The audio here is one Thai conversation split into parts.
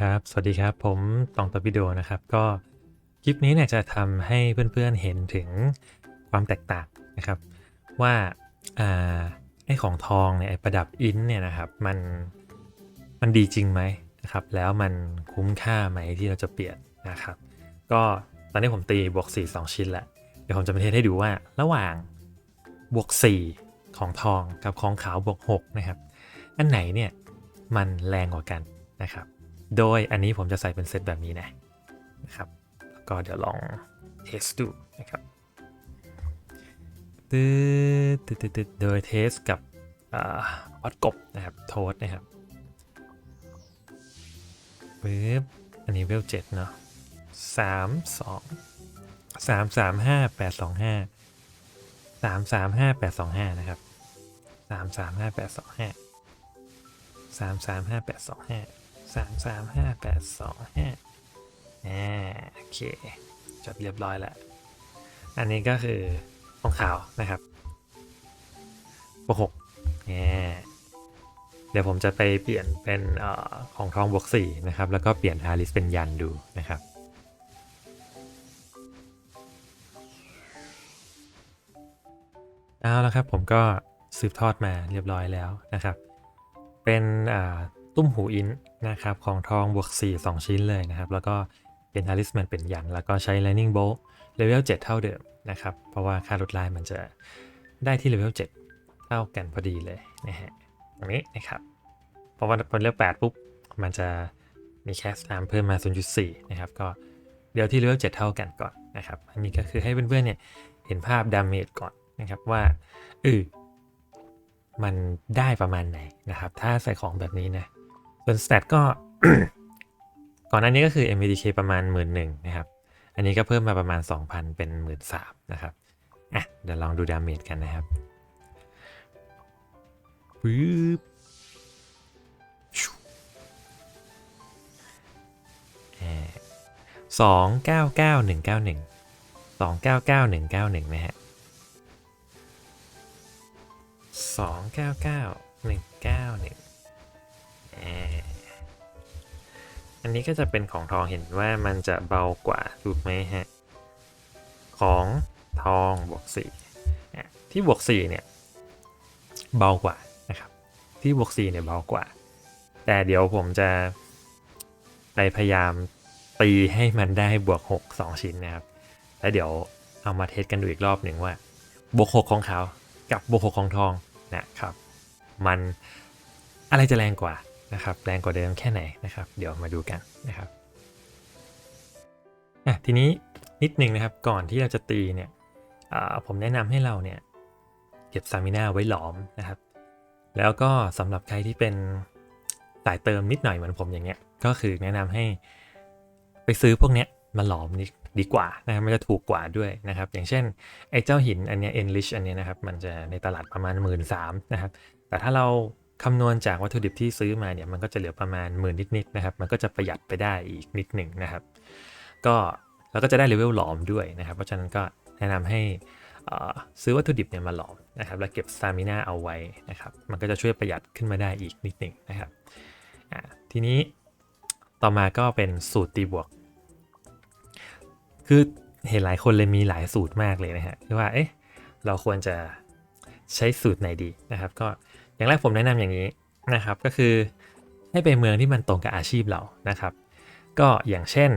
ครับ สวัสดีครับ ผมตองตับวิดีโอนะครับ ก็คลิปนี้เนี่ยจะทำให้เพื่อนๆเห็นถึงความแตกต่างนะครับ ว่าไอ้ของทองเนี่ยไอ้ประดับอินเนี่ยนะครับมันมันดีจริงไหมนะครับ แล้วมันคุ้มค่าไหมที่เราจะเปลี่ยนนะครับ ก็ตอนนี้ผมตีบวก4 2 ชิ้นแล้วเดี๋ยวผมจะมาเทสให้ดูว่าระหว่างบวก4ของทองกับของขาวบวก6นะครับ อันไหนเนี่ยมันแรงกว่ากันนะครับ โดยอันนี้ผมจะใส่เป็นเซตแบบนี้นะนะครับแล้วก็เดี๋ยวลองเทสดูนะครับตืดตืดตืดตืดโดยเทสกับอ่าออดกบนะครับโทสนะครับปึ๊บอันนี้เวลเจ็ดเนาะสามสองสามสามห้าแปดสองห้าสามสามห้าแปดสองห้านะครับสามสามห้าแปดสองห้าสามสามห้าแปดสองห้า สามสามห้าแปดสองห้าอ่าโอเคจดเรียบร้อยแล้ว อันนี้ก็คือของขาวนะครับบวกหกอ่าเดี๋ยวผมจะไปเปลี่ยนเป็นอของทองบวกสี่นะครับ แล้วก็เปลี่ยนฮาริสเป็นยันดูนะครับเอาละครับผมก็สืบทอดมาเรียบร้อยแล้วนะครับ เป็นอ่า ตุ้มหูอินนะครับของทองบวก 4 2 ชิ้นเลยนะครับ แล้วก็เป็นฮาริสมันเป็นยัน แล้วก็ใช้ Lightning Bolt เลเวล7เท่าเดิมนะครับ เพราะว่าค่าลดลายมันจะได้ที่เลเวล7เท่ากันพอดีเลยนะฮะตรงนี้นะครับเพราะว่าพอเลเวล8ปุ๊บมันจะมีแคสตามเพิ่มมา 0.4 นะครับ ก็เดี๋ยวที่เลเวล7เท่ากันก่อนนะครับ อันนี้ก็คือให้เพื่อนๆเนี่ยเห็นภาพดาเมจก่อนนะครับว่าเออมันได้ประมาณไหนนะครับ ถ้าใส่ของแบบนี้นะ ส่วนส t ตก็ ก่อนหน้านี้ก็คือ MVDK ประมาณ 1 1ื่นนะครับ อันนี้ก็เพิ่มมาประมาณ 2,000 เป็น 1 3ื่นนะครับ อะ เดี๋ยวลองดูดาเมจกันนะครับปึ๊บสองเก้าเก้าหนึ่งเก้าหนึ่งสองเก้าเก้าหนึ่งเก้าหนึ่งนะฮะสองเก้าเก้าหนึ่งเก้าหนึ่ง อันนี้ก็จะเป็นของทองเห็นว่ามันจะเบากว่าถูกไหมฮะ ของทองบวกสี่ที่บวกสี่เนี่ยเบากว่านะครับ ที่บวกสี่เนี่ยเบากว่า แต่เดี๋ยวผมจะไปพยายามตีให้มันได้บวกหกสองชิ้นนะครับ แล้วเดี๋ยวเอามาเทสกันดูอีกรอบหนึ่งว่า บวกหกของเขา กับบวกหกของทองนะครับ มันอะไรจะแรงกว่า นะครับแรงกว่าเดิมแค่ไหนนะครับ เดี๋ยวมาดูกันนะครับอะทีนี้นิดนึงนะครับก่อนที่เราจะตีเนี่ยอ่าผมแนะนำให้เราเนี่ยเก็บซามิน่าไว้หลอมนะครับ แล้วก็สำหรับใครที่เป็นสายเติมนิดหน่อยเหมือนผมอย่างเงี้ยก็คือแนะนำให้ไปซื้อพวกเนี้ยมาหลอมนี่ดีกว่านะครับมันจะถูกกว่าด้วยนะครับ อย่างเช่นไอ้เจ้าหินอันเนี้ย enrich อันเนี้ยนะครับ มันจะในตลาดประมาณ 1 3ื่นนะครับ แต่ถ้าเรา คำนวณจากวัตถุดิบที่ซื้อมาเนี่ยมันก็จะเหลือประมาณหมื่นนิดๆนะครับ มันก็จะประหยัดไปได้อีกนิดหนึ่งนะครับ ก็เราก็จะได้เลเวลหลอมด้วยนะครับ เพราะฉะนั้นก็แนะนำให้ซื้อวัตถุดิบเนี่ยมาหลอมนะครับ แล้วเก็บสตามิน่าเอาไว้นะครับ มันก็จะช่วยประหยัดขึ้นมาได้อีกนิดหนึ่งนะครับทีนี้ต่อมาก็เป็นสูตรตีบวก คือเห็นหลายคนเลยมีหลายสูตรมากเลยนะฮะที่ว่าเอ๊ะเราควรจะใช้สูตรไหนดีนะครับ ก็ อย่างแรกผมแนะนำอย่างนี้นะครับ ก็คือให้ไปเมืองที่มันตรงกับอาชีพเรานะครับ ก็อย่างเช่น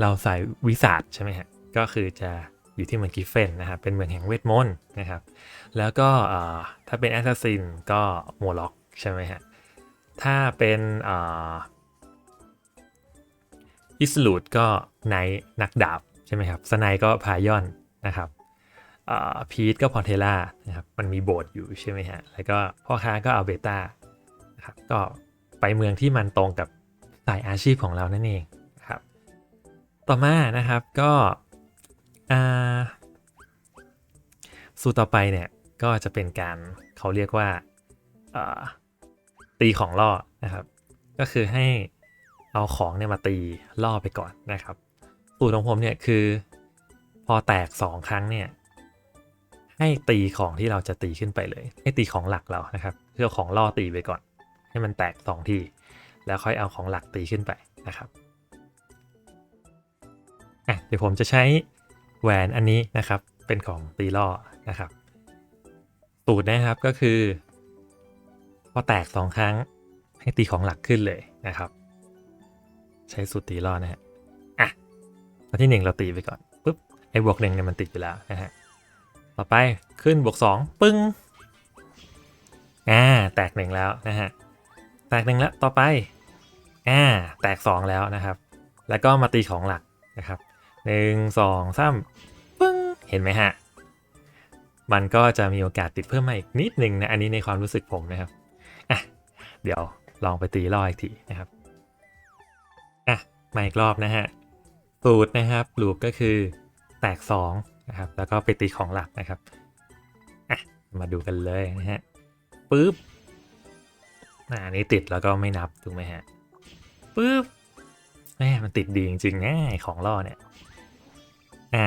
เราใส่วิสาดใช่ไหมฮะ ก็คือจะอยู่ที่เมืองกิฟเฟนนะครับ เป็นเมืองแห่งเวทมนต์นะครับ แล้วก็ถ้าเป็นแอสซัสซินก็โมล็อกใช่ไหมฮะ ถ้าเป็นอิสลูดก็ไนนักดาบใช่ไหมครับ สไนก็พายอนนะครับ พีทก็พอเทล่านะครับมันมีโบสถ์อยู่ใช่ไหมฮะ แล้วก็พ่อค้าก็เอาเบต้านะครับก็ไปเมืองที่มันตรงกับสายอาชีพของเรานั่นเองครับ ต่อมานะครับก็สูตรต่อไปเนี่ยก็จะเป็นการเขาเรียกว่าอ่าตีของล่อนะครับ ก็คือให้เอาของเนี่ยมาตีล่อไปก่อนนะครับ สูตรของผมเนี่ยคือพอแตก 2 ครั้งเนี่ย ให้ตีของที่เราจะตีขึ้นไปเลย ให้ตีของหลักเรานะครับเพื่อของล่อตีไปก่อน ให้มันแตก2ทีแล้วค่อยเอาของหลักตีขึ้นไปนะครับอะเดี๋ยวผมจะใช้แหวนอันนี้นะครับ เป็นของตีล่อนะครับสูตรนะครับก็คือ พอแตกสองครั้งให้ตีของหลักขึ้นเลยนะครับ ใช้สูตรตีล่อนะฮะอะตอนที่หนึ่งเราตีไปก่อนปุ๊บไอ้บวกหนึ่งเนี่ยมันติดอยู่แล้วนะฮะ ต่อไปขึ้นบวกสองปึ้ง อ่า แตกหนึ่งแล้วนะฮะ แตกหนึ่งแล้ว ต่อไป อ่า แตกสองแล้วนะครับ แล้วก็มาตีของหลักนะครับหนึ่งสองสามปึ้ง เห็นไหมฮะ มันก็จะมีโอกาสติดเพิ่มมาอีกนิดหนึ่งนะ อันนี้ในความรู้สึกผมนะครับ อะ เดี๋ยวลองไปตีล่ออีกทีนะครับ อะ มาอีกรอบนะฮะสูตรนะครับ ลูปก็คือแตก 2 นะครับ แล้วก็ไปตีของหลักนะครับอะมาดูกันเลยนะฮะปึ๊บอันนี้ติดแล้วก็ไม่นับถูกไหมฮะปึ๊บแม่มันติดดีจริงๆง่ายของล่อเนี่ย อ่า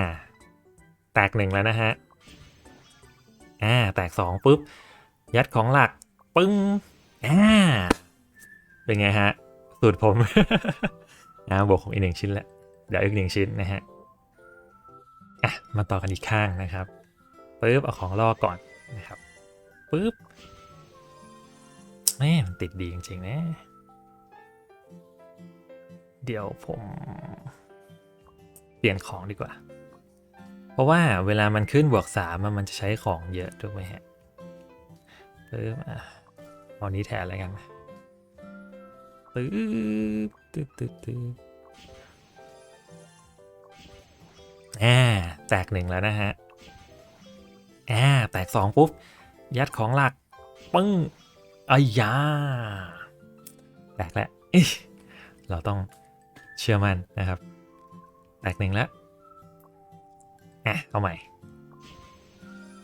แตกหนึ่งแล้วนะฮะ อ่า แตกสองปุ๊บ ยัดของหลัก ปึ้ง อ่า เป็นไงฮะ สูตรผมอ่าบวกของอีกหนึ่งชิ้นล้วเดี๋ยวอีกหนึ่งชิ้นนะฮะ อะมาต่อกันอีกข้างนะครับปึ๊บเอาของล่อก่อนนะครับปึ๊บแม่มันติดดีจริงๆนะเดี๋ยวผมเปลี่ยนของดีกว่า เพราะว่าเวลามันขึ้นบวกสามมันจะใช้ของเยอะถูกไหมฮะปึ๊บอะเอานี้แทนอะไรกันปึ๊บตึ๊ดตึ๊ดตึ๊ด อ่าแตกหนึ่งแล้วนะฮะอ่าแตกสองปุ๊บ ยัดของหลักปึ้งอายาแตกแล้วเราต้องเชื่อมั่นนะครับ แตกหนึ่งแล้วอะเอาใหม่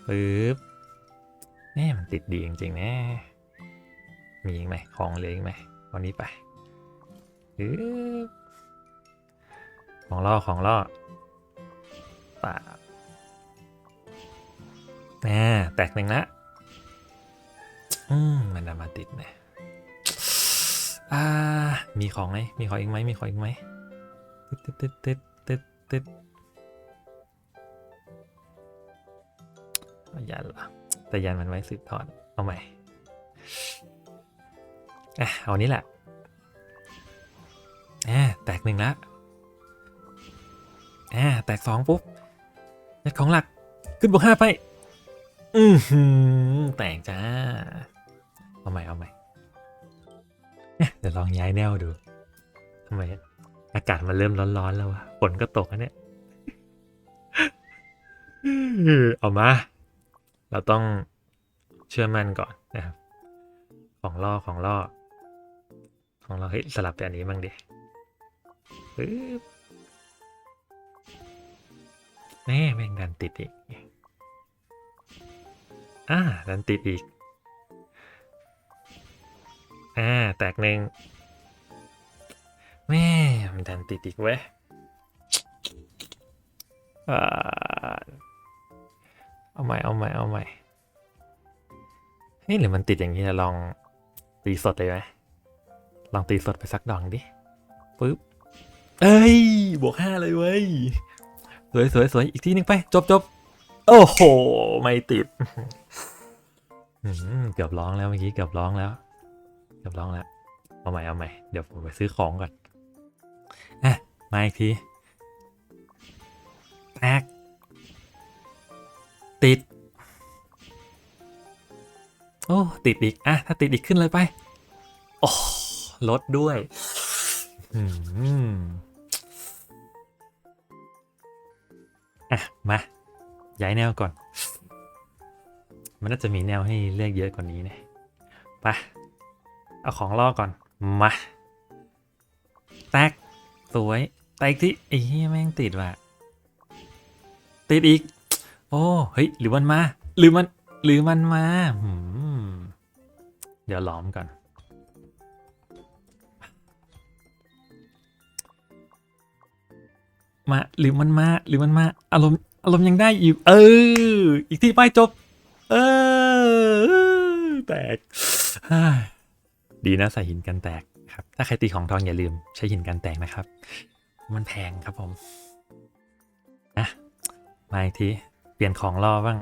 ปึ๊บแน่มันติดดีจริงๆนะ มีอีกไหมของเหลืออีกไหมวันนี้ไปปึ๊บของล่อของล่อ ป่าบอ่าแตกหนึ่งละอืมมันเอามาติดนะอ่า มีของไหมมีของอีกไหมมีของอีกไหมตึ๊ดตึ๊ดตึ๊ดตึ๊ดตึ๊ดเอายันเหรอแต่ยันมันไว้สืบทอด เอาใหม่อะเอานี้แหละอ่าแตกหนึ่งละอ่าแตกสองปุ๊บ ยัดของหลักขึ้นบวกห้าไป อือหือแตกจ้า เอาใหม่เอาใหม่เดี๋ยวลองย้ายแนวดูทำไมอากาศมันเริ่มร้อนๆแล้ววะฝนก็ตกแล้วเนี่ยเอามา เราต้องเชื่อมั่นก่อนนะครับของล่อของล่อของเราเฮ้ยสลับไปอันนี้บ้างดิปึ๊บ แม่แม่งดันติดอีก อ่า ดันติดอีก อ่า แตกหนึ่งแม่มันดันติดอีกเว้ยเอาใหม่ เอาใหม่ เอาใหม่ เฮ้ยหรือมันติดอย่างนี้นะลองตีสดเลยไหมลองตีสดไปสักดองดิ ปึ๊บ เอ้ย บวกห้าเลยเว้ย สวยสวยสวยอีกทีหนึงไป จบจบโอ้โห ไม่ติดอืมเกือบร้องแล้วเมื่อกี้เกือบร้องแล้ว เกือบร้องแล้ว เอาใหม่เอาใหม่เดี๋ยวผมไปซื้อของก่อนอะมาอีกทีแตกติด โอ้ติดอีกอะถ้าติดอีกขึ้นเลยไป โอ้ลดด้วย อืม อะ มา ย้ายแนวก่อน มันน่าจะมีแนวให้เลือกเยอะกว่านี้นะไปเอาของล่อก่อน มา แตก สวย แตกที่ไอ้เหี้ยแม่งติดว่ะ ติดอีก โอ้ เฮ้ย หรือมันมา หรือมัน หรือมันมา เดี๋ยวล้อมก่อน มาหรือมันมาหรือมันมาอารมณ์อารมณ์ยังได้อยู่เออ อีกทีไปจบ เออ แตกดีนะใส่หินกันแตกครับ ถ้าใครตีของทองอย่าลืมใช้หินกันแตกนะครับ มันแพงครับผมอะมาอีกทีเปลี่ยนของล่อบ้าง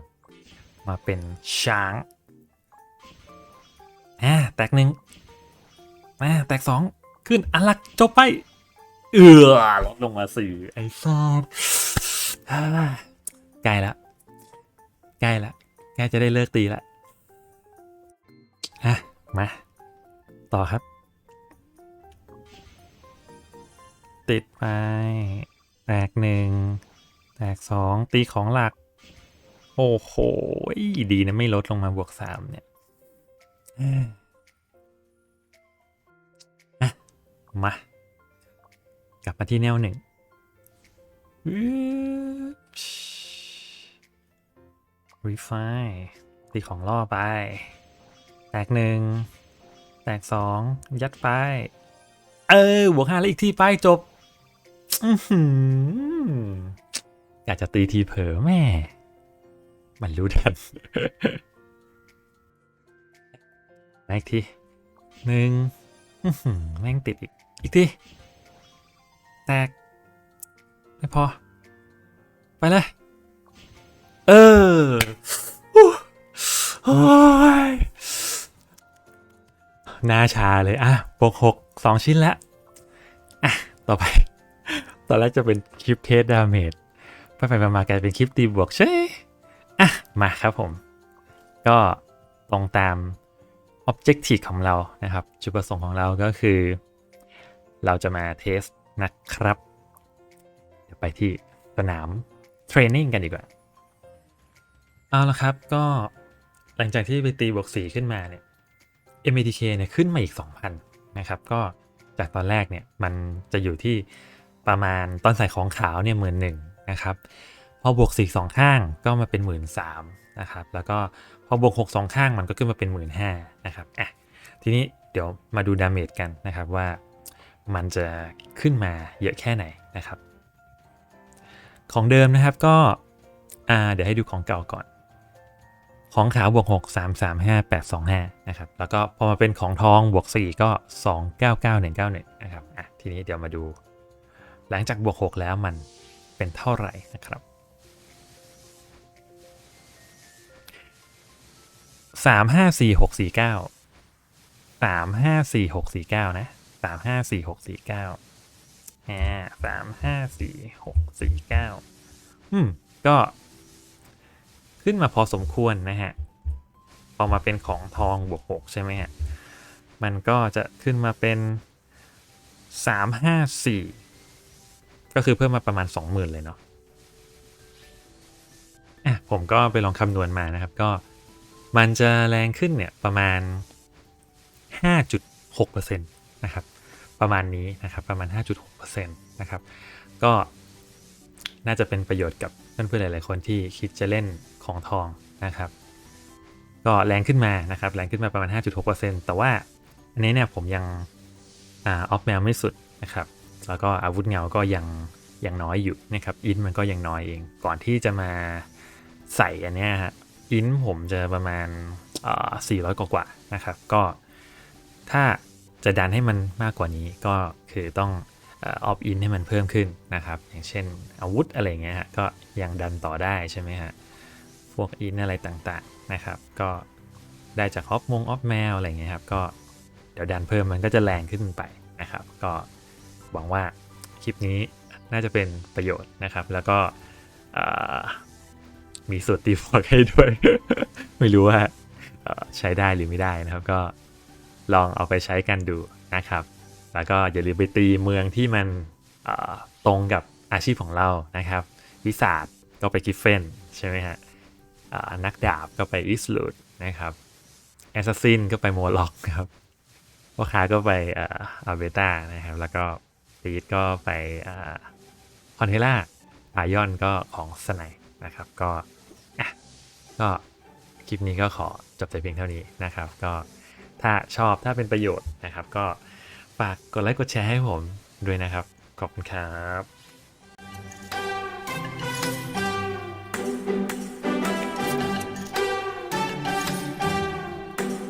มาเป็นช้างอ่าแตกหนึ่งอ่าแตกสองขึ้นอลักจบไป เอือลดลงมาสี่ไอ้ซอบอ่าใกล้ละใกล้ละใกล้จะได้เลิกตีละอะมา ต่อครับ ติดไป แตกหนึ่งแตกสองตีของหลัก โอ้โหดีนะไม่ลดลงมาบวกสามเนี่ยเอ้ยอะมา กลับมาที่แนวหนึ่งรีไฟตีของล่อไป แตกหนึ่ง แตกสอง ยัดไป เออบวกห้าแล้วอีกทีไปจบอื้อหืออยากจะตีทีเผลอแม่ มันรู้ทันมาอีกทีหนึ่งแม่งติดอีก อีกที แตก ไม่พอ ไปเลย เออโอ้ยหน้าชาเลย อะบวกหกสองชิ้นแล้วอะ ต่อไป ตอนแรกจะเป็นคลิปเทสดาเมจไปไปมากลายเป็นคลิปตีบวกใช่อะ มาครับผม ก็ตรงตาม Objective ของเรานะครับ จุดประสงค์ของเราก็คือ เราจะมาเทส นะครับ เดี๋ยวไปที่สนามเทรนนิ่งกันดีกว่า เอาละครับก็หลังจากที่ไปตีบวกสีขึ้นมาเนี่ย MATK เนี่ยขึ้นมาอีก 2,000 นะครับ ก็จากตอนแรกเนี่ยมันจะอยู่ที่ประมาณตอนใส่ของขาวเนี่ยหมื่นหนึ่งนะครับ พอบวกสีสองข้างก็มาเป็นหมื่นสามนะครับ แล้วก็พอบวกหกสองข้างมันก็ขึ้นมาเป็นหมื่นห้านะครับอะทีนี้เดี๋ยวมาดูดาเมจกันนะครับว่า มันจะขึ้นมาเยอะแค่ไหนนะครับ ของเดิมนะครับก็อ่าเดี๋ยวให้ดูของเก่าก่อน ของขาวบวก6 3 3 5 8 2 5นะครับ แล้วก็พอมาเป็นของทองบวก 4 ก็ 2 9 9 1 9 1นะครับอะทีนี้เดี๋ยวมาดู หลังจากบวก 6 แล้วมันเป็นเท่าไหร่นะครับ3 5 4 6 4 9 3 5 4 6 4 9นะ 3 5 4 6 4 9อ่า3 5 4 6 4 9อืม ก็ ขึ้นมาพอสมควรนะฮะ พอมาเป็นของทองบวกหกใช่ไหมฮะ มันก็จะขึ้นมาเป็นสามห้าสี่ก็คือเพิ่มมาประมาณสองหมื่นเลยเนาะอะผมก็ไปลองคำนวณมานะครับก็มันจะแรงขึ้นเนี่ยประมาณ 5.6%นต์ะครับ ประมาณนี้นะครับประมาณ 5.6%นะครับ ก็น่าจะเป็นประโยชน์กับเพื่อนๆหลายๆคนที่คิดจะเล่นของทองนะครับ ก็แรงขึ้นมานะครับแรงขึ้นมาประมาณ 5.6%แต่ว่าอันนี้เนี่ยผมยังออฟแมวไม่สุดนะครับ แล้วก็อาวุธเงาก็ยังยังน้อยอยู่นะครับอินมันก็ยังน้อยเอง ก่อนที่จะมาใส่อันเนี้ยฮะอินผมจะประมาณอ่า400กว่ากว่าๆนะครับ ก็ถ้า จะดันให้มันมากกว่านี้ก็คือต้องออฟอินให้มันเพิ่มขึ้นนะครับ อย่างเช่นอาวุธอะไรเงี้ยฮะก็ยังดันต่อได้ใช่ไหมฮะพวกอินอะไรต่างๆนะครับ ก็ได้จากออฟมงออฟแมวอะไรเงี้ยครับก็เดี๋ยวดันเพิ่มมันก็จะแรงขึ้นไปนะครับ ก็หวังว่าคลิปนี้น่าจะเป็นประโยชน์นะครับ แล้วก็มีสูตรตีฟอกให้ด้วย ไม่รู้ว่าใช้ได้หรือไม่ได้นะครับก็ ลองเอาไปใช้กันดูนะครับ แล้วก็อย่าลืมไปตีเมืองที่มันตรงกับอาชีพของเรานะครับวิสาดก็ไปกิฟเฟนใช่ไหมฮะนักดาบก็ไปอิสลูดนะครับแอสซัสซินก็ไปโมล็อกครับพ่อค้าก็ไปอาเบต้านะครับ แล้วก็ตีดก็ไปอคอนเทล่าอายอนก็ของสไนนะครับ ก็อะก็คลิปนี้ก็ขอจบแต่เพียงเท่านี้นะครับ ก็ ถ้าชอบถ้าเป็นประโยชน์นะครับ ก็ฝากกดไลค์กดแชร์ให้ผมด้วยนะครับ ขอบคุณครับ